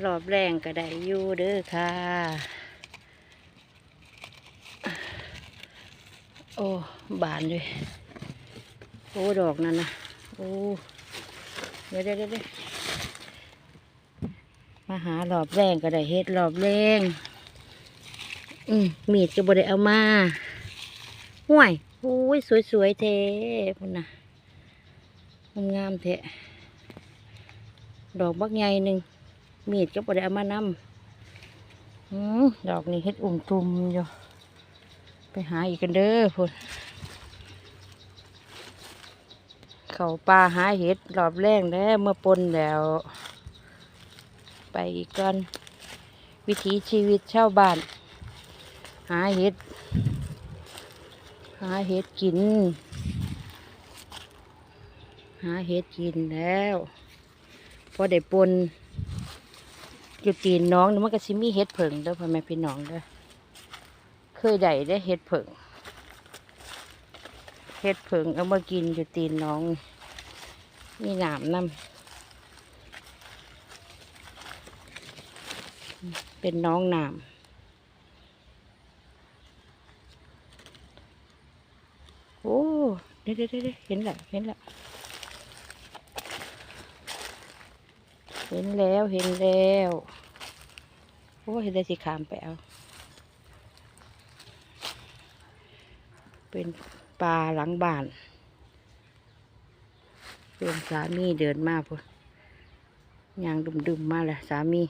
ารอบแรงก็ได้อยู่เด้อค่ะ โอ้ บานเลย โอ้ ดอกนั่นนะโอ้ เดี๋ยวเดี๋ยวเดี๋ยวเดี๋ยวมาหารอบแรงก็ได้เฮ็ดรอบแรงอืมมีดก็บ่ได้เอามาห่วยโอ้ยสวยๆเทพุ่นนะงามเท่ดอกบักใหญ่หนึ่ง มีดก็บ่ได้เอามานำอืมดอกนี้เฮ็ดอุ่มตุ่มอยู่ไปหาอีกกันเด้อพุ่นเขาป่าหาเห็ดรอบแรงแล้วเมื่อปนแล้ว ไปอีกก่อนวิถีชีวิตชาวบ้าน หาเห็ด หาเห็ดกิน หาเห็ดกินแล้วพอได้ปน อยู่ตีนน้องนี่มันก็สิมีเห็ดเผิงเด้อพ่อแม่พี่น้องเด้อเคยได้ได้เห็ดเผิงเห็ดเผิงเอามากินอยู่ตีนน้อง มีหนามนํเป็นน้องหนามโอ้เดี๋ยวเดี๋ยวเดี๋ยวเห็นแล้วเห็นแล้ว เห็นแล้วเห็นแล้วโอ้เห็นได้สิขามไปเอาเป็นปลาหลังบ้านเพื่อนสามีเดินมาพุ่นยางดุมๆมาเละสามี